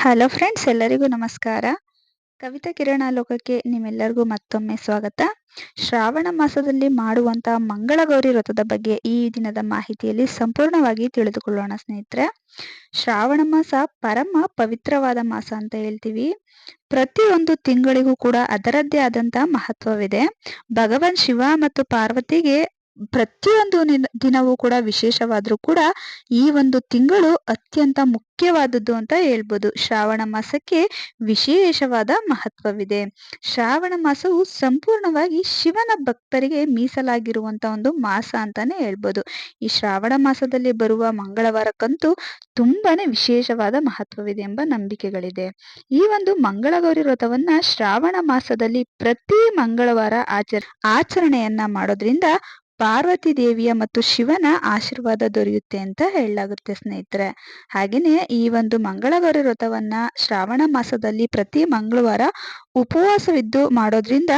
Hello friends ಎಲ್ಲರಿಗೂ ನಮಸ್ಕಾರ. ಕವಿತಾ ಕಿರಣ ಲೋಕಕ್ಕೆ ನಿಮ್ಮೆಲ್ಲರಿಗೂ ಮತ್ತೊಮ್ಮೆ ಸ್ವಾಗತ. ಶ್ರಾವಣ ಮಾಸದಲ್ಲಿ ಮಾಡುವಂತಹ ಮಂಗಳಗೌರಿ ವ್ರತದ ಬಗ್ಗೆ ಈ ದಿನದ ಮಾಹಿತಿಯಲ್ಲಿ ಸಂಪೂರ್ಣವಾಗಿ ತಿಳಿದುಕೊಳ್ಳೋಣ ಸ್ನೇಹಿತರೆ. ಶ್ರಾವಣ ಮಾಸ ಪರಮ ಪವಿತ್ರವಾದ ಮಾಸ ಅಂತ ಹೇಳ್ತೀವಿ. ಪ್ರತಿಯೊಂದು ತಿಂಗಳಿಗೂ ಕೂಡ ಅದರದ್ದೇ ಆದಂತಹ ಮಹತ್ವವಿದೆ. ಭಗವಾನ್ ಶಿವ ಮತ್ತು ಪಾರ್ವತಿಗೆ ಪ್ರತಿಯೊಂದು ದಿನವೂ ಕೂಡ ವಿಶೇಷವಾದರೂ ಕೂಡ ಈ ಒಂದು ತಿಂಗಳು ಅತ್ಯಂತ ಮುಖ್ಯವಾದದ್ದು ಅಂತ ಹೇಳ್ಬೋದು. ಶ್ರಾವಣ ಮಾಸಕ್ಕೆ ವಿಶೇಷವಾದ ಮಹತ್ವವಿದೆ. ಶ್ರಾವಣ ಮಾಸವು ಸಂಪೂರ್ಣವಾಗಿ ಶಿವನ ಭಕ್ತರಿಗೆ ಮೀಸಲಾಗಿರುವಂತ ಒಂದು ಮಾಸ ಅಂತಾನೆ ಹೇಳ್ಬೋದು. ಈ ಶ್ರಾವಣ ಮಾಸದಲ್ಲಿ ಬರುವ ಮಂಗಳವಾರಕ್ಕಂತೂ ತುಂಬಾನೇ ವಿಶೇಷವಾದ ಮಹತ್ವವಿದೆ ಎಂಬ ನಂಬಿಕೆಗಳಿದೆ. ಈ ಒಂದು ಮಂಗಳಗೌರಿ ವ್ರತವನ್ನ ಶ್ರಾವಣ ಮಾಸದಲ್ಲಿ ಪ್ರತಿ ಮಂಗಳವಾರ ಆಚರ, ಆಚರಣೆಯನ್ನ ಮಾಡೋದ್ರಿಂದ ಪಾರ್ವತಿ ದೇವಿಯ ಮತ್ತು ಶಿವನ ಆಶೀರ್ವಾದ ದೊರೆಯುತ್ತೆ ಅಂತ ಹೇಳಲಾಗುತ್ತೆ ಸ್ನೇಹಿತರೆ. ಹಾಗೆಯೇ ಈ ಒಂದು ಮಂಗಳಗೌರಿ ವ್ರತವನ್ನ ಶ್ರಾವಣ ಮಾಸದಲ್ಲಿ ಪ್ರತಿ ಮಂಗಳವಾರ ಉಪವಾಸವಿದ್ದು ಮಾಡೋದ್ರಿಂದ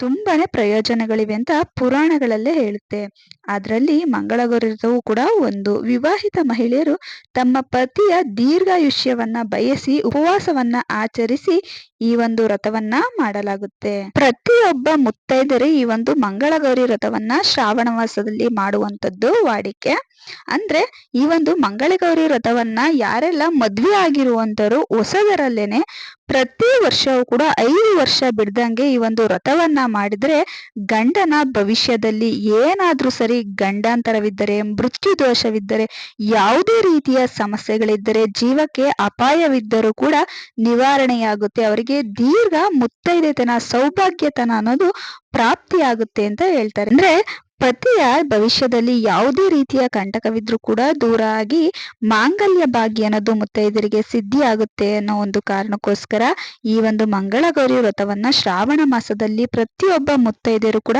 ತುಂಬಾನೇ ಪ್ರಯೋಜನಗಳಿವೆ ಅಂತ ಪುರಾಣಗಳಲ್ಲೇ ಹೇಳುತ್ತೆ. ಅದರಲ್ಲಿ ಮಂಗಳಗೌರಿ ವ್ರತವು ಕೂಡ ಒಂದು. ವಿವಾಹಿತ ಮಹಿಳೆಯರು ತಮ್ಮ ಪತಿಯ ದೀರ್ಘಾಯುಷ್ಯವನ್ನ ಬಯಸಿ, ಉಪವಾಸವನ್ನ ಆಚರಿಸಿ ಈ ಒಂದು ವ್ರತವನ್ನ ಮಾಡಲಾಗುತ್ತೆ. ಪ್ರತಿಯೊಬ್ಬ ಮುತ್ತೈದರಿ ಈ ಒಂದು ಮಂಗಳಗೌರಿ ವ್ರತವನ್ನ ಶ್ರಾವಣ ಮಾಸದಲ್ಲಿ ಮಾಡುವಂತದ್ದು ವಾಡಿಕೆ. ಅಂದ್ರೆ ಈ ಒಂದು ಮಂಗಳಗೌರಿ ವ್ರತವನ್ನ ಯಾರೆಲ್ಲ ಮದ್ವೆ ಆಗಿರುವಂತರು ಹೊಸದರಲ್ಲೇನೆ ಪ್ರತಿ ವರ್ಷವೂ ಕೂಡ ಐದು ವರ್ಷ ಬಿಡ್ದಂಗೆ ಈ ಒಂದು ವ್ರತವನ್ನ ಮಾಡಿದ್ರೆ ಗಂಡನ ಭವಿಷ್ಯದಲ್ಲಿ ಏನಾದ್ರೂ ಸರಿ ಗಂಡಾಂತರವಿದ್ದರೆ ಮೃತ್ಯು ದೋಷವಿದ್ದರೆ ಯಾವುದೇ ರೀತಿಯ ಸಮಸ್ಯೆಗಳಿದ್ದರೆ, ಜೀವಕ್ಕೆ ಅಪಾಯವಿದ್ದರೂ ಕೂಡ ನಿವಾರಣೆಯಾಗುತ್ತೆ. ಅವರಿಗೆ ದೀರ್ಘ ಮುತ್ತೈದೆತನ, ಸೌಭಾಗ್ಯತನ ಅನ್ನೋದು ಪ್ರಾಪ್ತಿಯಾಗುತ್ತೆ ಅಂತ ಹೇಳ್ತಾರೆ. ಅಂದ್ರೆ ಪತಿಯ ಭವಿಷ್ಯದಲ್ಲಿ ಯಾವುದೇ ರೀತಿಯ ಕಂಟಕವಿದ್ರೂ ಕೂಡ ದೂರ ಆಗಿ ಮಾಂಗಲ್ಯ ಭಾಗ್ಯ ಅನ್ನೋದು ಮುತ್ತೈದರಿಗೆ ಸಿದ್ಧಿ ಆಗುತ್ತೆ ಅನ್ನೋ ಒಂದು ಕಾರಣಕ್ಕೋಸ್ಕರ ಈ ಒಂದು ಮಂಗಳಗೌರಿ ವ್ರತವನ್ನ ಶ್ರಾವಣ ಮಾಸದಲ್ಲಿ ಪ್ರತಿಯೊಬ್ಬ ಮುತ್ತೈದೆಯರು ಕೂಡ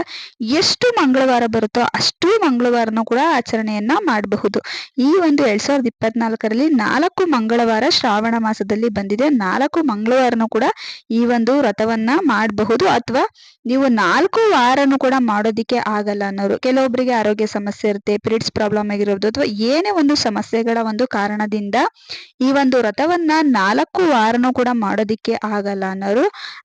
ಎಷ್ಟು ಮಂಗಳವಾರ ಬರುತ್ತೋ ಅಷ್ಟು ಮಂಗಳವಾರನೂ ಕೂಡ ಆಚರಣೆಯನ್ನ ಮಾಡಬಹುದು. ಈ ಒಂದು ಎರಡ್ ಸಾವಿರದ ಇಪ್ಪತ್ನಾಲ್ಕರಲ್ಲಿ ನಾಲ್ಕು ಮಂಗಳವಾರ ಶ್ರಾವಣ ಮಾಸದಲ್ಲಿ ಬಂದಿದೆ. ನಾಲ್ಕು ಮಂಗಳವಾರನೂ ಕೂಡ ಈ ಒಂದು ವ್ರತವನ್ನ ಮಾಡಬಹುದು. ಅಥವಾ ನೀವು ನಾಲ್ಕು ವಾರನೂ ಕೂಡ ಮಾಡೋದಿಕ್ಕೆ ಆಗಲ್ಲ ಅನ್ನೋರು ಕೆಲವೊಬ್ಬರಿಗೆ ಆರೋಗ್ಯ ಸಮಸ್ಯೆ ಇರುತ್ತೆ ಪಿರಿಯಡ್ಸ್ ಪ್ರಾಬ್ಲಮ್ ಆಗಿರೋದು ಅಥವಾ ಏನೇ ಒಂದು ಸಮಸ್ಯೆಗಳ ಒಂದು ಕಾರಣದಿಂದ ಈ ಒಂದು ವ್ರತವನ್ನ ನಾಲ್ಕು ವಾರನೂ ಕೂಡ ಮಾಡೋದಿಕ್ಕೆ ಆಗಲ್ಲ ಅನ್ನೋರು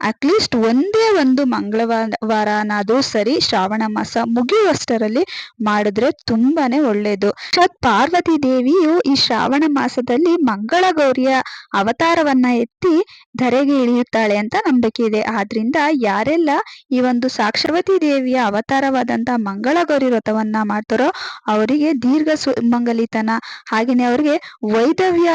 ಅಟ್ಲೀಸ್ಟ್ ಒಂದೇ ಒಂದು ಮಂಗಳವಾರ ವಾರನಾದ್ರೂ ಸರಿ ಶ್ರಾವಣ ಮಾಸ ಮುಗಿಯುವಷ್ಟರಲ್ಲಿ ಮಾಡಿದ್ರೆ ತುಂಬಾನೇ ಒಳ್ಳೇದು. ಪಾರ್ವತಿ ದೇವಿಯು ಈ ಶ್ರಾವಣ ಮಾಸದಲ್ಲಿ ಮಂಗಳ ಗೌರಿಯ ಅವತಾರವನ್ನ ಎತ್ತಿ ಧರೆಗೆ ಇಳಿಯುತ್ತಾಳೆ ಅಂತ ನಂಬಿಕೆ ಇದೆ. ಆದ್ರಿಂದ ಯಾರೆಲ್ಲ ಈ ಒಂದು ಸಾಕ್ಷರವತಿ ದೇವಿಯ ಅವತಾರವಾದಂತ ಮಂಗಳ ಗೌರಿ ವ್ರತವನ್ನ ಮಾಡ್ತಾರೋ ಅವರಿಗೆ ದೀರ್ಘ ಸುಮಂಗಲಿತನ ಹಾಗೆಯೇ ಅವರಿಗೆ ವೈದವ್ಯ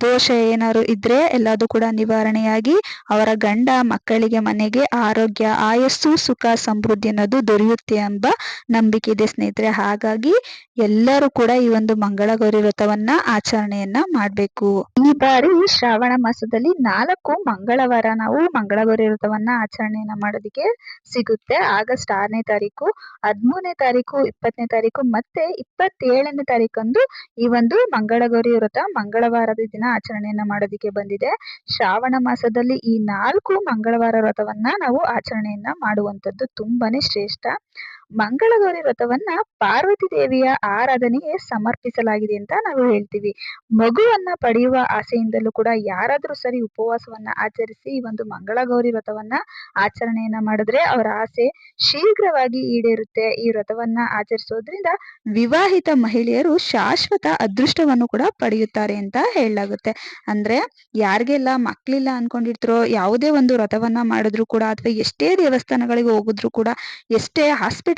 ದೋಷ ಏನಾದ್ರು ಇದ್ರೆ ಎಲ್ಲದು ಕೂಡ ನಿವಾರಣೆಯಾಗಿ ಅವರ ಗಂಡ ಮಕ್ಕಳಿಗೆ ಮನೆಗೆ ಆರೋಗ್ಯ, ಆಯಸ್ಸು, ಸುಖ, ಸಮೃದ್ಧಿ ಅನ್ನೋದು ದೊರೆಯುತ್ತೆ ಎಂಬ ನಂಬಿಕೆ ಇದೆ ಸ್ನೇಹಿತರೆ. ಹಾಗಾಗಿ ಎಲ್ಲರೂ ಕೂಡ ಈ ಒಂದು ಮಂಗಳಗೌರಿ ವ್ರತವನ್ನ ಆಚರಣೆಯನ್ನ ಮಾಡಬೇಕು. ಈ ಬಾರಿ ಶ್ರಾವಣ ಮಾಸದಲ್ಲಿ ನಾಲ್ಕು ಮಂಗಳವಾರ ನಾವು ಮಂಗಳಗೌರಿ ವ್ರತವನ್ನ ಆಚರಣೆಯನ್ನ ಮಾಡೋದಕ್ಕೆ ಸಿಗುತ್ತೆ. ಆಗಸ್ಟ್ ಆರನೇ ತಾರೀಕು, ಹದಿಮೂರನೇ ತಾರೀಕು, ಇಪ್ಪತ್ತನೇ ತಾರೀಕು ಮತ್ತೆ ಇಪ್ಪತ್ತೇಳನೇ ತಾರೀಕಂದು ಈ ಒಂದು ಮಂಗಳಗೌರಿ ವ್ರತ ಮಂಗಳವಾರದ ದಿನ ಆಚರಣೆಯನ್ನ ಮಾಡೋದಿಕ್ಕೆ ಬಂದಿದೆ. ಶ್ರಾವಣ ಮಾಸದಲ್ಲಿ ಈ ನಾಲ್ಕು ಮಂಗಳವಾರ ವ್ರತವನ್ನ ನಾವು ಆಚರಣೆಯನ್ನ ಮಾಡುವಂಥದ್ದು ತುಂಬಾನೇ ಶ್ರೇಷ್ಠ. ಮಂಗಳಗೌರಿ ವ್ರತವನ್ನ ಪಾರ್ವತಿ ದೇವಿಯ ಆರಾಧನೆಗೆ ಸಮರ್ಪಿಸಲಾಗಿದೆ ಅಂತ ನಾವು ಹೇಳ್ತೀವಿ. ಮಗುವನ್ನ ಪಡೆಯುವ ಆಸೆಯಿಂದಲೂ ಕೂಡ ಯಾರಾದ್ರೂ ಸರಿ ಉಪವಾಸವನ್ನ ಆಚರಿಸಿ ಈ ಒಂದು ಮಂಗಳಗೌರಿ ವ್ರತವನ್ನ ಆಚರಣೆಯನ್ನ ಮಾಡಿದ್ರೆ ಅವರ ಆಸೆ ಶೀಘ್ರವಾಗಿ ಈಡೇರುತ್ತೆ. ಈ ವ್ರತವನ್ನ ಆಚರಿಸೋದ್ರಿಂದ ವಿವಾಹಿತ ಮಹಿಳೆಯರು ಶಾಶ್ವತ ಅದೃಷ್ಟವನ್ನು ಕೂಡ ಪಡೆಯುತ್ತಾರೆ ಅಂತ ಹೇಳಲಾಗುತ್ತೆ. ಅಂದ್ರೆ ಯಾರಿಗೆಲ್ಲ ಮಕ್ಳಿಲ್ಲ ಅನ್ಕೊಂಡಿರ್ತಾರೋ, ಯಾವುದೇ ಒಂದು ವ್ರತವನ್ನ ಮಾಡಿದ್ರು ಕೂಡ ಅಥವಾ ಎಷ್ಟೇ ದೇವಸ್ಥಾನಗಳಿಗೆ ಹೋಗಿದ್ರು ಕೂಡ, ಎಷ್ಟೇ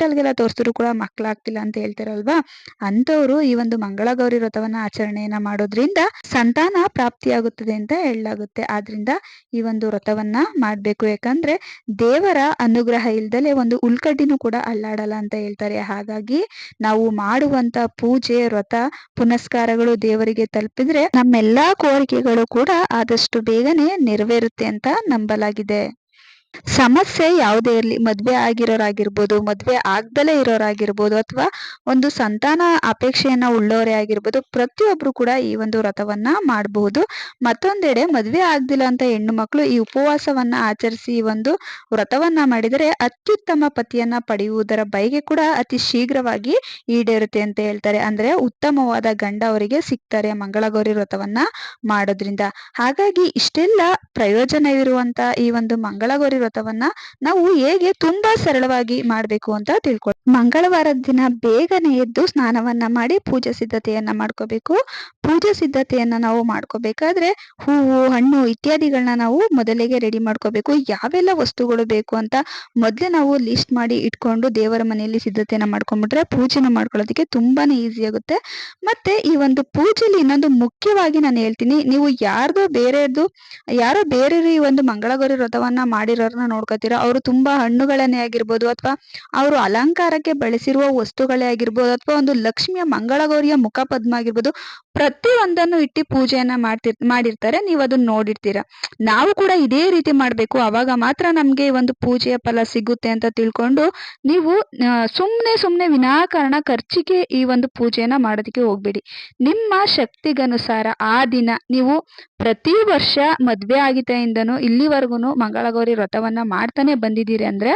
ಹಾಸ್ಪಿಟಲ್ಗೆಲ್ಲ ತೋರಿಸಿದ್ರು ಕೂಡ ಮಕ್ಳಾಗ್ತಿಲ್ಲ ಅಂತ ಹೇಳ್ತಾರಲ್ವಾ? ಅಂತವರು ಈ ಒಂದು ಮಂಗಳಗೌರಿ ವ್ರತವನ್ನ ಆಚರಣೆಯನ್ನ ಮಾಡೋದ್ರಿಂದ ಸಂತಾನ ಪ್ರಾಪ್ತಿಯಾಗುತ್ತದೆ ಅಂತ ಹೇಳಲಾಗುತ್ತೆ. ಆದ್ರಿಂದ ಈ ಒಂದು ವ್ರತವನ್ನ ಮಾಡ್ಬೇಕು. ಯಾಕಂದ್ರೆ ದೇವರ ಅನುಗ್ರಹ ಇಲ್ದಲೆ ಒಂದು ಉಳ್ಕಡ್ಡಿನೂ ಕೂಡ ಅಲ್ಲಾಡಲ್ಲ ಅಂತ ಹೇಳ್ತಾರೆ. ಹಾಗಾಗಿ ನಾವು ಮಾಡುವಂತ ಪೂಜೆ, ವ್ರತ, ಪುನಸ್ಕಾರಗಳು ದೇವರಿಗೆ ತಲುಪಿದ್ರೆ ನಮ್ಮೆಲ್ಲಾ ಕೋರಿಕೆಗಳು ಕೂಡ ಆದಷ್ಟು ಬೇಗನೆ ನೆರವೇರುತ್ತೆ ಅಂತ ನಂಬಲಾಗಿದೆ. ಸಮಸ್ಯೆ ಯಾವುದೇ ಇರಲಿ, ಮದುವೆ ಆಗಿರೋರಾಗಿರ್ಬೋದು, ಮದುವೆ ಆಗ್ದಲೇ ಇರೋರಾಗಿರ್ಬೋದು ಅಥವಾ ಒಂದು ಸಂತಾನ ಅಪೇಕ್ಷೆಯನ್ನ ಉಳ್ಳೋರೇ ಆಗಿರ್ಬೋದು ಪ್ರತಿಯೊಬ್ಬರು ಕೂಡ ಈ ಒಂದು ವ್ರತವನ್ನ ಮಾಡಬಹುದು. ಮತ್ತೊಂದೆಡೆ ಮದುವೆ ಆಗ್ದಿಲ್ಲ ಅಂತ ಹೆಣ್ಣು ಮಕ್ಕಳು ಈ ಉಪವಾಸವನ್ನ ಆಚರಿಸಿ ಈ ಒಂದು ವ್ರತವನ್ನ ಮಾಡಿದರೆ ಅತ್ಯುತ್ತಮ ಪತಿಯನ್ನ ಪಡೆಯುವುದರ ಬಯಕೆ ಕೂಡ ಅತಿ ಶೀಘ್ರವಾಗಿ ಈಡೇರುತ್ತೆ ಅಂತ ಹೇಳ್ತಾರೆ. ಅಂದ್ರೆ ಉತ್ತಮವಾದ ಗಂಡ ಅವರಿಗೆ ಸಿಗ್ತಾರೆ ಮಂಗಳಗೌರಿ ವ್ರತವನ್ನ ಮಾಡೋದ್ರಿಂದ. ಹಾಗಾಗಿ ಇಷ್ಟೆಲ್ಲ ಪ್ರಯೋಜನವಿರುವಂತ ಈ ಒಂದು ಮಂಗಳಗೌರಿ ವ್ರತವನ್ನ ನಾವು ಹೇಗೆ ತುಂಬಾ ಸರಳವಾಗಿ ಮಾಡಬೇಕು ಅಂತ ತಿಳ್ಕೊಳ್ಳಿ ಮಂಗಳವಾರದ ದಿನ ಬೇಗನೆ ಎದ್ದು ಸ್ನಾನವನ್ನ ಮಾಡಿ ಪೂಜೆ ಸಿದ್ಧತೆಯನ್ನ ಮಾಡ್ಕೋಬೇಕು. ಪೂಜೆ ಸಿದ್ಧತೆಯನ್ನ ನಾವು ಮಾಡ್ಕೋಬೇಕಾದ್ರೆ ಹೂವು, ಹಣ್ಣು ಇತ್ಯಾದಿಗಳನ್ನ ನಾವು ಮೊದಲಿಗೆ ರೆಡಿ ಮಾಡ್ಕೋಬೇಕು. ಯಾವೆಲ್ಲ ವಸ್ತುಗಳು ಬೇಕು ಅಂತ ಮೊದಲೇ ನಾವು ಲಿಸ್ಟ್ ಮಾಡಿ ಇಟ್ಕೊಂಡು ದೇವರ ಮನೆಯಲ್ಲಿ ಸಿದ್ಧತೆಯನ್ನ ಮಾಡ್ಕೊಂಡ್ಬಿಟ್ರೆ ಪೂಜೆನ ಮಾಡ್ಕೊಳ್ಳೋದಕ್ಕೆ ತುಂಬಾನೇ ಈಸಿ ಆಗುತ್ತೆ. ಮತ್ತೆ ಈ ಒಂದು ಪೂಜೆಲಿ ಇನ್ನೊಂದು ಮುಖ್ಯವಾಗಿ ನಾನು ಹೇಳ್ತೀನಿ, ನೀವು ಯಾರ್ದೋ ಬೇರೆಯದ್ದು ಯಾರೋ ಬೇರೆ ಈ ಒಂದು ಮಂಗಳಗೌರಿ ವ್ರತವನ್ನ ಮಾಡಿರೋರನ್ನ ನೋಡ್ಕೋತೀರಾ? ಅವರು ತುಂಬಾ ಹಣ್ಣುಗಳನ್ನೇ ಆಗಿರ್ಬೋದು ಅಥವಾ ಅವರು ಅಲಂಕಾರಕ್ಕೆ ಬಳಸಿರುವ ವಸ್ತುಗಳೇ ಆಗಿರ್ಬೋದು ಅಥವಾ ಒಂದು ಲಕ್ಷ್ಮಿಯ ಮಂಗಳಗೌರಿಯ ಮುಖ ಪದ್ಮ ಆಗಿರ್ಬೋದು ಪ್ರತಿ ಒಂದನ್ನು ಇಟ್ಟು ಪೂಜೆಯನ್ನ ಮಾಡ್ತಿರ್ ಮಾಡಿರ್ತಾರೆ. ನೀವು ಅದನ್ನ ನೋಡಿರ್ತೀರ. ನಾವು ಕೂಡ ಇದೇ ರೀತಿ ಮಾಡಬೇಕು. ಅವಾಗ ಮಾತ್ರ ನಮಗೆ ಒಂದು ಪೂಜೆಯ ಫಲ ಸಿಗುತ್ತೆ ಅಂತ ತಿಳ್ಕೊಂಡು ನೀವು ಸುಮ್ಮನೆ ಸುಮ್ಮನೆ ವಿನಾಕಾರಣ ಖರ್ಚಿಗೆ ಈ ಒಂದು ಪೂಜೆಯನ್ನ ಮಾಡೋದಕ್ಕೆ ಹೋಗ್ಬೇಡಿ. ನಿಮ್ಮ ಶಕ್ತಿಗನುಸಾರ ಆ ದಿನ ನೀವು ಪ್ರತಿ ವರ್ಷ ಮದುವೆ ಆಗಿದ್ದೆಯಿಂದನೂ ಇಲ್ಲಿವರೆಗೂ ಮಂಗಳಗೌರಿ ವ್ರತವನ್ನ ಮಾಡ್ತಾನೆ ಬಂದಿದ್ದೀರಿ ಅಂದ್ರೆ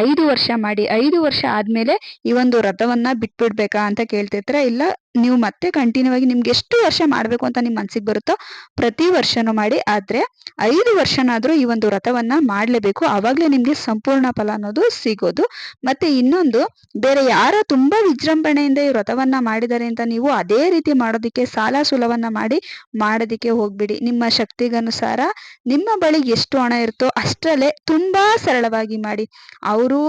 ಐದು ವರ್ಷ ಮಾಡಿ, ಐದು ವರ್ಷ ಆದ್ಮೇಲೆ ಈ ಒಂದು ವ್ರತವನ್ನ ಬಿಟ್ಬಿಡ್ಬೇಕಾ ಅಂತ ಕೇಳ್ತಿರ್ತೀರ. ಇಲ್ಲ, ನೀವು ಮತ್ತೆ ಕಂಟಿನ್ಯೂ ಆಗಿ ನಿಮ್ಗೆ ಎಷ್ಟು ವರ್ಷ ಮಾಡ್ಬೇಕು ಅಂತ ನಿಮ್ ಮನ್ಸಿಗೆ ಬರುತ್ತೋ ಪ್ರತಿ ವರ್ಷನೂ ಮಾಡಿ, ಆದ್ರೆ ಐದು ವರ್ಷನಾದ್ರೂ ಈ ಒಂದು ವ್ರತವನ್ನ ಮಾಡ್ಲೇಬೇಕು. ಅವಾಗ್ಲೇ ನಿಮ್ಗೆ ಸಂಪೂರ್ಣ ಫಲ ಅನ್ನೋದು ಸಿಗೋದು. ಮತ್ತೆ ಇನ್ನೊಂದು, ಬೇರೆ ಯಾರೋ ತುಂಬಾ ವಿಜೃಂಭಣೆಯಿಂದ ಈ ವ್ರತವನ್ನ ಮಾಡಿದ್ದಾರೆ ಅಂತ ನೀವು ಅದೇ ರೀತಿ ಮಾಡೋದಿಕ್ಕೆ ಸಾಲ ಸುಲವನ್ನ ಮಾಡಿ, ಮಾಡೋದಿಕ್ಕೆ ಹೋಗ್ಬಿಡಿ. ನಿಮ್ಮ ಶಕ್ತಿಗನುಸಾರ ನಿಮ್ಮ ಬಳಿ ಎಷ್ಟು ಹಣ ಇರುತ್ತೋ ಅಷ್ಟರಲ್ಲೇ ತುಂಬಾ ಸರಳವಾಗಿ ಮಾಡಿ. ಅವರು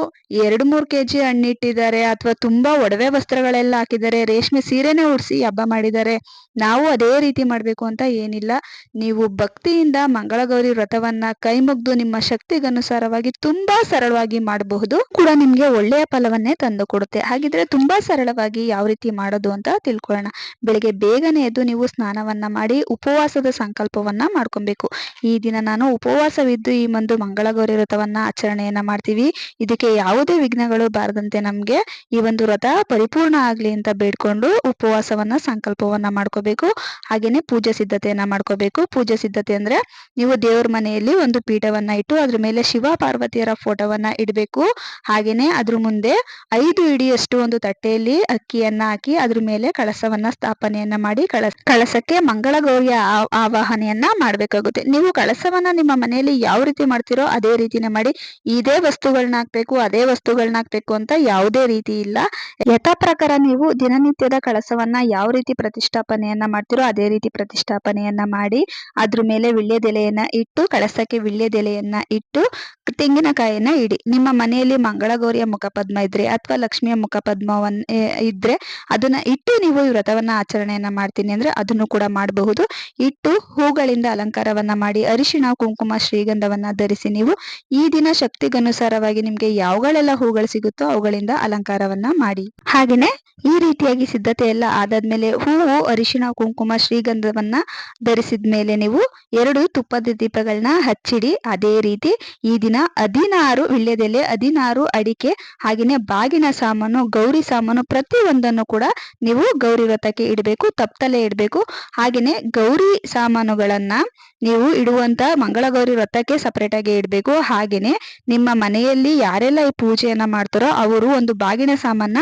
ಎರಡು ಮೂರು ಕೆ ಜಿ ಹಣ್ಣಿಟ್ಟಿದ್ದಾರೆ ಅಥವಾ ತುಂಬಾ ಒಡವೆ ವಸ್ತ್ರಗಳೆಲ್ಲ ಹಾಕಿದ್ದಾರೆ, ರೇಷ್ಮೆ ಸೀರೆನೆ ಉಡಿಸಿ ಹಬ್ಬ ಮಾಡಿದ್ದಾರೆ, ನಾವು ಅದೇ ರೀತಿ ಮಾಡ್ಬೇಕು ಅಂತ ಏನಿಲ್ಲ. ನೀವು ಭಕ್ತಿಯಿಂದ ಮಂಗಳಗೌರಿ ವ್ರತವನ್ನ ಕೈ ಮುಗ್ದು ನಿಮ್ಮ ಶಕ್ತಿಗನುಸಾರವಾಗಿ ತುಂಬಾ ಸರಳವಾಗಿ ಮಾಡಬಹುದು. ಕೂಡ ನಿಮ್ಗೆ ಒಳ್ಳೆಯ ಫಲವನ್ನೇ ತಂದು ಕೊಡುತ್ತೆ. ಹಾಗಿದ್ರೆ ತುಂಬಾ ಸರಳವಾಗಿ ಯಾವ ರೀತಿ ಮಾಡೋದು ಅಂತ ತಿಳ್ಕೊಳ್ಳೋಣ. ಬೆಳಿಗ್ಗೆ ಬೇಗನೆ ಎದ್ದು ನೀವು ಸ್ನಾನವನ್ನ ಮಾಡಿ ಉಪವಾಸದ ಸಂಕಲ್ಪವನ್ನ ಮಾಡ್ಕೊಬೇಕು. ಈ ದಿನ ನಾನು ಉಪವಾಸವಿದ್ದು ಈ ಒಂದು ಮಂಗಳಗೌರಿ ವ್ರತವನ್ನ ಆಚರಣೆಯನ್ನ ಮಾಡ್ತೀವಿ. ಇದಕ್ಕೆ ಯಾವುದೇ ವಿಘ್ನಗಳು ಬಾರದಂತೆ ನಮ್ಗೆ ಈ ಒಂದು ವ್ರತ ಪರಿಪೂರ್ಣ ಆಗ್ಲಿ ಅಂತ ಬೇಡ್ಕೊಂಡು ಉಪವಾಸವನ್ನ, ಸಂಕಲ್ಪವನ್ನ ಮಾಡ್ಕೋಬೇಕು. ಹಾಗೇನೆ ಪೂಜೆ ಸಿದ್ಧತೆಯನ್ನ ಮಾಡ್ಕೋಬೇಕು. ಪೂಜೆ ಸಿದ್ಧತೆ ಅಂದ್ರೆ ನೀವು ದೇವ್ರ ಮನೆಯಲ್ಲಿ ಒಂದು ಪೀಠವನ್ನ ಇಟ್ಟು ಅದ್ರ ಮೇಲೆ ಶಿವ ಪಾರ್ವತಿಯರ ಫೋಟೋವನ್ನ ಇಡಬೇಕು. ಹಾಗೇನೆ ಅದ್ರ ಮುಂದೆ ಐದು ಇಡಿಯಷ್ಟು ಒಂದು ತಟ್ಟೆಯಲ್ಲಿ ಅಕ್ಕಿಯನ್ನ ಹಾಕಿ ಅದ್ರ ಮೇಲೆ ಕಳಸವನ್ನ ಸ್ಥಾಪನೆಯನ್ನ ಮಾಡಿ ಕಳಸ, ಕಳಸಕ್ಕೆ ಮಂಗಳ ಗೌರಿಯ ಆವಾಹನೆಯನ್ನ ಮಾಡ್ಬೇಕಾಗುತ್ತೆ. ನೀವು ಕಳಸವನ್ನ ನಿಮ್ಮ ಮನೆಯಲ್ಲಿ ಯಾವ ರೀತಿ ಮಾಡ್ತಿರೋ ಅದೇ ರೀತಿನೇ ಮಾಡಿ. ಇದೇ ವಸ್ತುಗಳನ್ನ ಹಾಕ್ಬೇಕು ಅದೇ ವಸ್ತುಗಳನ್ನ ಹಾಕ್ಬೇಕು ಅಂತ ಯಾವುದೇ ರೀತಿ ಇಲ್ಲ. ಯಥಾ ಪ್ರಕಾರ ನೀವು ದಿನನಿತ್ಯದ ಕಳಸವನ್ನ ಯಾವ ರೀತಿ ಪ್ರತಿಷ್ಠಾಪನೆಯನ್ನ ಮಾಡ್ತಿರೋ ಅದೇ ರೀತಿ ಪ್ರತಿಷ್ಠಾಪನೆಯನ್ನ ಮಾಡಿ, ಅದ್ರ ಮೇಲೆ ವಿಳ್ಯದೆಲೆಯನ್ನ ಇಟ್ಟು, ಕಳಸಕ್ಕೆ ವಿಳ್ಯದೆಲೆಯನ್ನ ಇಟ್ಟು ತೆಂಗಿನಕಾಯಿಯನ್ನ ಇಡಿ. ನಿಮ್ಮ ಮನೆಯಲ್ಲಿ ಮಂಗಳಗೌರಿಯ ಮುಖಪದ್ಮ ಇದ್ರೆ ಅಥವಾ ಲಕ್ಷ್ಮಿಯ ಮುಖಪದ್ಮವನ್ನ ಇದ್ರೆ ಅದನ್ನ ಇಟ್ಟು ನೀವು ವ್ರತವನ್ನ ಆಚರಣೆಯನ್ನ ಮಾಡ್ತೀನಿ ಅಂದ್ರೆ ಅದನ್ನು ಕೂಡ ಮಾಡಬಹುದು. ಇಟ್ಟು ಹೂಗಳಿಂದ ಅಲಂಕಾರವನ್ನ ಮಾಡಿ ಅರಿಶಿಣ, ಕುಂಕುಮ, ಶ್ರೀಗಂಧವನ್ನ ಧರಿಸಿ ನೀವು ಈ ದಿನ ಶಕ್ತಿಗನುಸಾರವಾಗಿ ನಿಮ್ಗೆ ಯಾವಗಳೆಲ್ಲ ಹೂಗಳು ಸಿಗುತ್ತೋ ಅವುಗಳಿಂದ ಅಲಂಕಾರವನ್ನ ಮಾಡಿ. ಹಾಗೇನೆ ಈ ರೀತಿಯಾಗಿ ಸಿದ್ಧತೆ ಎಲ್ಲ ಆದಾದ್ಮೇಲೆ ಹೂವು, ಅರಿಶಿಣ, ಕುಂಕುಮ, ಶ್ರೀಗಂಧವನ್ನ ಧರಿಸಿದ ಮೇಲೆ ನೀವು ಎರಡು ತುಪ್ಪದ ದೀಪಗಳನ್ನ ಹಚ್ಚಿಡಿ. ಅದೇ ರೀತಿ ಈ ದಿನ ಹದಿನಾರು, ವಿಳ್ಯದೆಲೆ ಹದಿನಾರು ಅಡಿಕೆ, ಹಾಗೇನೆ ಬಾಗಿನ ಸಾಮಾನು, ಗೌರಿ ಸಾಮಾನು ಪ್ರತಿಯೊಂದನ್ನು ಕೂಡ ನೀವು ಗೌರಿ ವ್ರತಕ್ಕೆ ಇಡಬೇಕು ತಪ್ಪಲೆ ಇಡಬೇಕು. ಹಾಗೆಯೇ ಗೌರಿ ಸಾಮಾನುಗಳನ್ನ ನೀವು ಇಡುವಂತ ಮಂಗಳಗೌರಿ ವ್ರತಕ್ಕೆ ಸಪರೇಟ್ ಆಗಿ ಇಡಬೇಕು. ಹಾಗೇನೆ ನಿಮ್ಮ ಮನೆಯಲ್ಲಿ ಯಾರೆಲ್ಲ ಈ ಪೂಜೆಯನ್ನ ಮಾಡ್ತಾರೋ ಅವರು ಒಂದು ಬಾಗಿನ ಸಾಮಾನ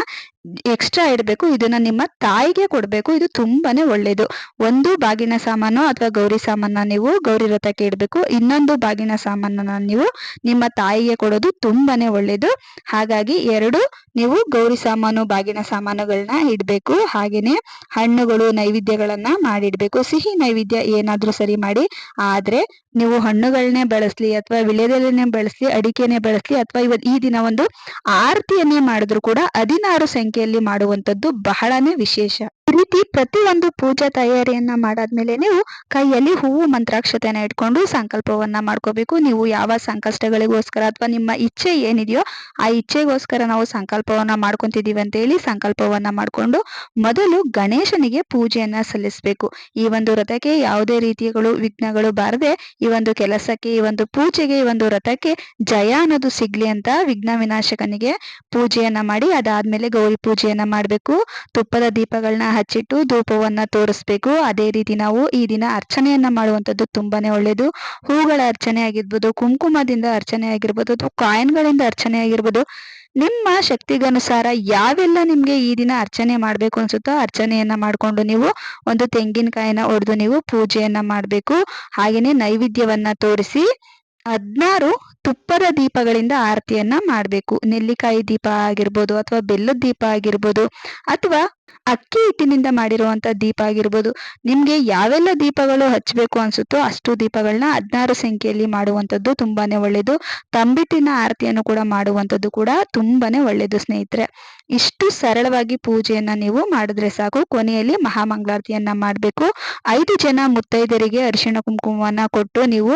ಎಕ್ಸ್ಟ್ರಾ ಇಡಬೇಕು, ಇದನ್ನ ನಿಮ್ಮ ತಾಯಿಗೆ ಕೊಡಬೇಕು, ಇದು ತುಂಬಾನೇ ಒಳ್ಳೇದು. ಒಂದು ಬಾಗಿನ ಸಾಮಾನು ಅಥವಾ ಗೌರಿ ಸಾಮಾನ ನೀವು ಗೌರಿ ವ್ರತಕ್ಕೆ ಇಡಬೇಕು, ಇನ್ನೊಂದು ಬಾಗಿನ ಸಾಮಾನನ್ನ ನೀವು ನಿಮ್ಮ ತಾಯಿಗೆ ಕೊಡೋದು ತುಂಬಾನೇ ಒಳ್ಳೇದು. ಹಾಗಾಗಿ ಎರಡು, ನೀವು ಗೌರಿ ಸಾಮಾನು, ಬಾಗಿನ ಸಾಮಾನುಗಳನ್ನ ಇಡಬೇಕು, ಹಾಗೇನೆ ಹಣ್ಣುಗಳು, ನೈವೇದ್ಯಗಳನ್ನ ಮಾಡಿಡ್ಬೇಕು. ಸಿಹಿ ನೈವೇದ್ಯ ಏನಾದ್ರೂ ಸರಿ ಮಾಡಿ, ಆದ್ರೆ ನೀವು ಹಣ್ಣುಗಳನ್ನೇ ಬಳಸ್ಲಿ ಅಥವಾ ವಿಳೆದೆಲೆನೇ ಬಳಸ್ಲಿ, ಅಡಿಕೆನೆ ಬಳಸ್ಲಿ, ಅಥವಾ ಇವತ್ತು ಈ ದಿನ ಒಂದು ಆರತಿಯನ್ನೇ ಮಾಡಿದ್ರು ಕೂಡ ಹದಿನಾರು ಸಂಖ್ಯೆಯಲ್ಲಿ ಮಾಡುವಂತದ್ದು ಬಹಳನೇ ವಿಶೇಷ. ರೀತಿ ಪ್ರತಿಯೊಂದು ಪೂಜಾ ತಯಾರಿಯನ್ನ ಮಾಡಾದ್ಮೇಲೆ ನೀವು ಕೈಯಲ್ಲಿ ಹೂವು ಮಂತ್ರಾಕ್ಷತೆನ ಇಟ್ಕೊಂಡು ಸಂಕಲ್ಪವನ್ನ ಮಾಡ್ಕೋಬೇಕು. ನೀವು ಯಾವ ಸಂಕಷ್ಟಗಳಿಗೋಸ್ಕರ ಅಥವಾ ನಿಮ್ಮ ಇಚ್ಛೆ ಏನಿದೆಯೋ ಆ ಇಚ್ಛೆಗೋಸ್ಕರ ನಾವು ಸಂಕಲ್ಪವನ್ನ ಮಾಡ್ಕೊಂತಿದೀವಿ ಅಂತ ಹೇಳಿ ಸಂಕಲ್ಪವನ್ನ ಮಾಡ್ಕೊಂಡು ಮೊದಲು ಗಣೇಶನಿಗೆ ಪೂಜೆಯನ್ನ ಸಲ್ಲಿಸಬೇಕು. ಈ ಒಂದು ವ್ರತಕ್ಕೆ ಯಾವುದೇ ರೀತಿಗಳು ವಿಘ್ನಗಳು ಬಾರದೆ ಈ ಒಂದು ಕೆಲಸಕ್ಕೆ, ಈ ಒಂದು ಪೂಜೆಗೆ, ಈ ಒಂದು ವ್ರತಕ್ಕೆ ಜಯ ಅನ್ನೋದು ಸಿಗ್ಲಿ ಅಂತ ವಿಘ್ನ ವಿನಾಶಕನಿಗೆ ಪೂಜೆಯನ್ನ ಮಾಡಿ ಅದಾದ್ಮೇಲೆ ಗೌರಿ ಪೂಜೆಯನ್ನ ಮಾಡಬೇಕು. ತುಪ್ಪದ ದೀಪಗಳನ್ನ ಹಚ್ಚಿಟ್ಟು ಧೂಪವನ್ನ ತೋರಿಸ್ಬೇಕು. ಅದೇ ರೀತಿ ನಾವು ಈ ದಿನ ಅರ್ಚನೆಯನ್ನ ಮಾಡುವಂಥದ್ದು ತುಂಬಾನೇ ಒಳ್ಳೇದು. ಹೂಗಳ ಅರ್ಚನೆ ಆಗಿರ್ಬೋದು, ಕುಂಕುಮದಿಂದ ಅರ್ಚನೆ ಆಗಿರ್ಬೋದು ಅಥವಾ ಕಾಯಿನ್ಗಳಿಂದ ಅರ್ಚನೆ ಆಗಿರ್ಬೋದು, ನಿಮ್ಮ ಶಕ್ತಿಗನುಸಾರ ಯಾವೆಲ್ಲ ನಿಮ್ಗೆ ಈ ದಿನ ಅರ್ಚನೆ ಮಾಡ್ಬೇಕು ಅನ್ಸುತ್ತೋ ಅರ್ಚನೆಯನ್ನ ಮಾಡ್ಕೊಂಡು ನೀವು ಒಂದು ತೆಂಗಿನಕಾಯಿನ ಹೊಡೆದು ನೀವು ಪೂಜೆಯನ್ನ ಮಾಡಬೇಕು. ಹಾಗೇನೆ ನೈವೇದ್ಯವನ್ನ ತೋರಿಸಿ, ಹದ್ನಾರು ತುಪ್ಪದ ದೀಪಗಳಿಂದ ಆರತಿಯನ್ನ ಮಾಡಬೇಕು. ನೆಲ್ಲಿಕಾಯಿ ದೀಪ ಆಗಿರ್ಬೋದು ಅಥವಾ ಬೆಲ್ಲದ ದೀಪ ಆಗಿರ್ಬೋದು ಅಥವಾ ಅಕ್ಕಿ ಹಿಟ್ಟಿನಿಂದ ಮಾಡಿರುವಂತ ದೀಪ ಆಗಿರ್ಬೋದು. ನಿಮ್ಗೆ ಯಾವೆಲ್ಲ ದೀಪಗಳು ಹಚ್ಚಬೇಕು ಅನ್ಸುತ್ತೋ ಅಷ್ಟು ದೀಪಗಳನ್ನ ಹದಿನಾರು ಸಂಖ್ಯೆಯಲ್ಲಿ ಮಾಡುವಂಥದ್ದು ತುಂಬಾನೇ ಒಳ್ಳೇದು. ತಂಬಿಟ್ಟಿನ ಆರತಿಯನ್ನು ಕೂಡ ಮಾಡುವಂಥದ್ದು ಕೂಡ ತುಂಬಾನೇ ಒಳ್ಳೇದು ಸ್ನೇಹಿತರೆ. ಇಷ್ಟು ಸರಳವಾಗಿ ಪೂಜೆಯನ್ನ ನೀವು ಮಾಡಿದ್ರೆ ಸಾಕು. ಕೊನೆಯಲ್ಲಿ ಮಹಾಮಂಗಳಾರತಿಯನ್ನ ಮಾಡಬೇಕು. ಐದು ಜನ ಮುತ್ತೈದರಿಗೆ ಅರಿಶಿಣ ಕುಂಕುಮವನ್ನ ಕೊಟ್ಟು ನೀವು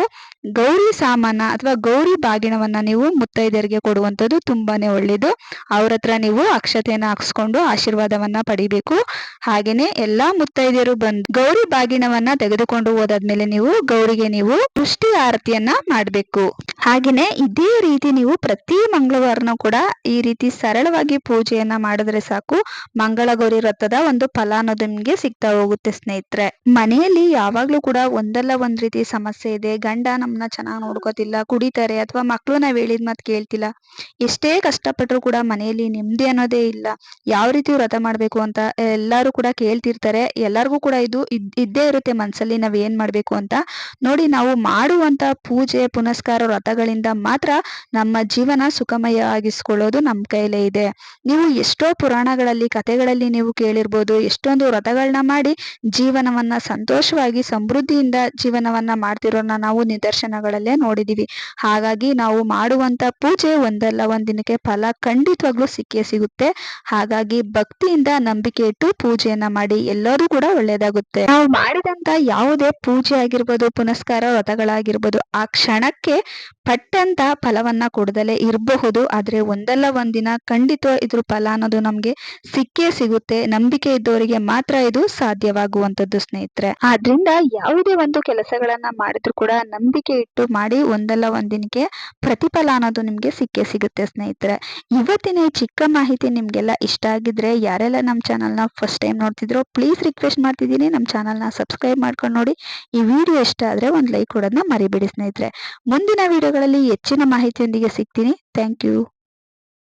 ಗೌರಿ ಸಾಮಾನ ಅಥವಾ ಗೌರಿ ಬಾಗಿಣವನ್ನ ನೀವು ಮುತ್ತೈದೆಯರಿಗೆ ಕೊಡುವಂಥದ್ದು ತುಂಬಾನೇ ಒಳ್ಳೇದು. ಅವ್ರ ಹತ್ರ ನೀವು ಅಕ್ಷತೆಯನ್ನ ಹಾಕ್ಸ್ಕೊಂಡು ಆಶೀರ್ವಾದವನ್ನ ಪಡಿಬೇಕು. ಹಾಗೇನೆ ಎಲ್ಲಾ ಮುತ್ತೈದೆಯರು ಬಂದು ಗೌರಿ ಬಾಗಿಣವನ್ನ ತೆಗೆದುಕೊಂಡು ಹೋದಾದ್ಮೇಲೆ ನೀವು ಗೌರಿಗೆ ನೀವು ದೃಷ್ಟಿ ಆರತಿಯನ್ನ ಮಾಡಬೇಕು. ಹಾಗೇನೆ ಇದೇ ರೀತಿ ನೀವು ಪ್ರತಿ ಮಂಗಳವಾರನೂ ಕೂಡ ಈ ರೀತಿ ಸರಳವಾಗಿ ಪೂಜೆಯನ್ನ ಮಾಡಿದ್ರೆ ಸಾಕು. ಮಂಗಳ ಗೌರಿ ವ್ರತದ ಒಂದು ಫಲ ಅನ್ನೋದು ನಿಮ್ಗೆ ಸಿಗ್ತಾ ಹೋಗುತ್ತೆ ಸ್ನೇಹಿತರೆ. ಮನೆಯಲ್ಲಿ ಯಾವಾಗ್ಲೂ ಕೂಡ ಒಂದಲ್ಲ ಒಂದ್ ರೀತಿ ಸಮಸ್ಯೆ ಇದೆ. ಗಂಡ ನಮ್ಮನ್ನ ಚೆನ್ನಾಗಿ ನೋಡ್ಕೋತಿಲ್ಲ, ಕುಡಿತಾರೆ ಅಥವಾ ಮಕ್ಕಳು ನಾವ್ ಹೇಳಿದ ಮಾತು ಕೇಳ್ತಿಲ್ಲ. ಎಷ್ಟೇ ಕಷ್ಟಪಟ್ಟರು ಕೂಡ ಮನೆಯಲ್ಲಿ ನೆಮ್ಮದಿ ಅನ್ನೋದೇ ಇಲ್ಲ. ಯಾವ ರೀತಿ ವ್ರತ ಮಾಡ್ಬೇಕು ಅಂತ ಎಲ್ಲರೂ ಕೂಡ ಕೇಳ್ತಿರ್ತಾರೆ. ಎಲ್ಲರಿಗೂ ಕೂಡ ಇದು ಇದ್ದೇ ಇರುತ್ತೆ ಮನಸ್ಸಲ್ಲಿ ನಾವ್ ಏನ್ ಮಾಡ್ಬೇಕು ಅಂತ. ನೋಡಿ ನಾವು ಮಾಡುವಂತ ಪೂಜೆ, ಪುನಸ್ಕಾರ ವ್ರತಗಳಿಂದ ಮಾತ್ರ ನಮ್ಮ ಜೀವನ ಸುಖಮಯ ಆಗಿಸ್ಕೊಳ್ಳೋದು ನಮ್ಮ ಕೈಲೇ ಇದೆ. ನೀವು ಎಷ್ಟೋ ಪುರಾಣಗಳಲ್ಲಿ, ಕಥೆಗಳಲ್ಲಿ ನೀವು ಕೇಳಿರ್ಬೋದು, ಎಷ್ಟೊಂದು ವ್ರತಗಳನ್ನ ಮಾಡಿ ಜೀವನವನ್ನ ಸಂತೋಷವಾಗಿ, ಸಮೃದ್ಧಿಯಿಂದ ಜೀವನವನ್ನ ಮಾಡ್ತಿರೋನ ನಾವು ನಿದರ್ಶನಗಳಲ್ಲೇ ನೋಡಿದೀವಿ. ಹಾಗಾಗಿ ನಾವು ಮಾಡುವಂತ ಪೂಜೆ ಒಂದಲ್ಲ ಒಂದ್ ದಿನಕ್ಕೆ ಫಲ ಖಂಡಿತವಾಗ್ಲೂ ಸಿಕ್ಕೇ ಸಿಗುತ್ತೆ. ಹಾಗಾಗಿ ಭಕ್ತಿಯಿಂದ ನಂಬಿಕೆ ಇಟ್ಟು ಪೂಜೆಯನ್ನ ಮಾಡಿ, ಎಲ್ಲರೂ ಕೂಡ ಒಳ್ಳೇದಾಗುತ್ತೆ ನಾವು ಮಾಡಿದಂತ ಯಾವುದೇ ಪೂಜೆ ಆಗಿರ್ಬೋದು, ಪುನಸ್ಕಾರ ವ್ರತಗಳಾಗಿರ್ಬೋದು, ಆ ಕ್ಷಣಕ್ಕೆ ಪಟ್ಟಂತ ಫಲವನ್ನ ಕೊಡದಲೇ ಇರಬಹುದು. ಆದ್ರೆ ಒಂದಲ್ಲ ಒಂದಿನ ಖಂಡಿತ ಇದ್ರ ಫಲ ಅನ್ನೋದು ನಮ್ಗೆ ಸಿಕ್ಕೇ ಸಿಗುತ್ತೆ. ನಂಬಿಕೆ ಇದ್ದವರಿಗೆ ಮಾತ್ರ ಇದು ಸಾಧ್ಯವಾಗುವಂತದ್ದು ಸ್ನೇಹಿತರೆ. ಆದ್ರಿಂದ ಯಾವುದೇ ಒಂದು ಕೆಲಸಗಳನ್ನ ಮಾಡಿದ್ರು ಕೂಡ ನಂಬಿಕೆ ಇಟ್ಟು ಮಾಡಿ ಒಂದಲ್ಲ ಒಂದಿನಕ್ಕೆ ಪ್ರತಿಫಲ ಅನ್ನೋದು ನಿಮ್ಗೆ ಸಿಕ್ಕೇ ಸಿಗುತ್ತೆ, ಸ್ನೇಹಿತರೆ. ಇವತ್ತಿನ ಚಿಕ್ಕ ಮಾಹಿತಿ ನಿಮ್ಗೆಲ್ಲ ಇಷ್ಟ ಆಗಿದ್ರೆ ಯಾರೆಲ್ಲ ನಮ್ಮ ಚಾನಲ್ನ ಫಸ್ಟ್ ಟೈಮ್ ನೋಡ್ತಿದ್ರೋ ಪ್ಲೀಸ್ ರಿಕ್ವೆಸ್ಟ್ ಮಾಡ್ತಿದ್ದೀನಿ. ನಮ್ಮ ಚಾನಲ್ನ ಸಬ್ಸ್ಕ್ರೈಬ್ ಮಾಡ್ಕೊಂಡು ನೋಡಿ. ಈ ವಿಡಿಯೋ ಇಷ್ಟ ಆದ್ರೆ ಒಂದು ಲೈಕ್ ಕೊಡೋದನ್ನ ಮರಿಬೇಡಿ, ಸ್ನೇಹಿತರೆ. ಮುಂದಿನ ವಿಡಿಯೋಗಳಲ್ಲಿ ಹೆಚ್ಚಿನ ಮಾಹಿತಿಯೊಂದಿಗೆ ಸಿಗ್ತೀನಿ. Thank you